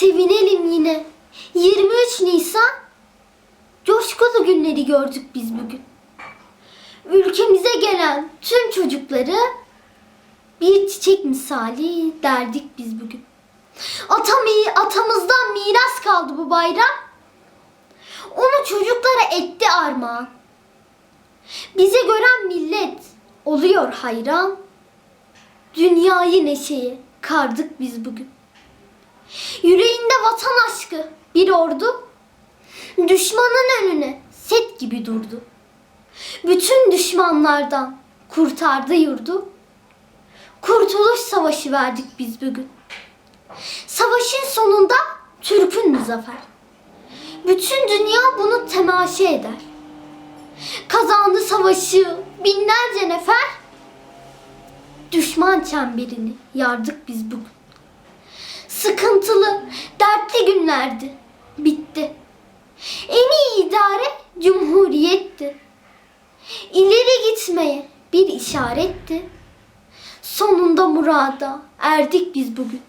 Sevinelim yine. 23 Nisan coşkulu günleri gördük biz bugün. Ülkemize gelen tüm çocukları bir çiçek misali derdik biz bugün. Atam, atamızdan miras kaldı bu bayram. Onu çocuklara etti armağan. Bize gören millet oluyor hayran. Dünyayı neşeye kardık biz bugün. Vatan aşkı bir ordu düşmanın önüne set gibi durdu. Bütün düşmanlardan kurtardı yurdu. Kurtuluş savaşı verdik biz bugün. Savaşın sonunda Türk'ün mü zafer? Bütün dünya bunu temaşa eder. Kazandı savaşı binlerce nefer. Düşman çemberini yardık biz bugün. Sıkıntılı, günlerdi. Bitti. En iyi idare cumhuriyetti. İleri gitmeye bir işaretti. Sonunda murada erdik biz bugün.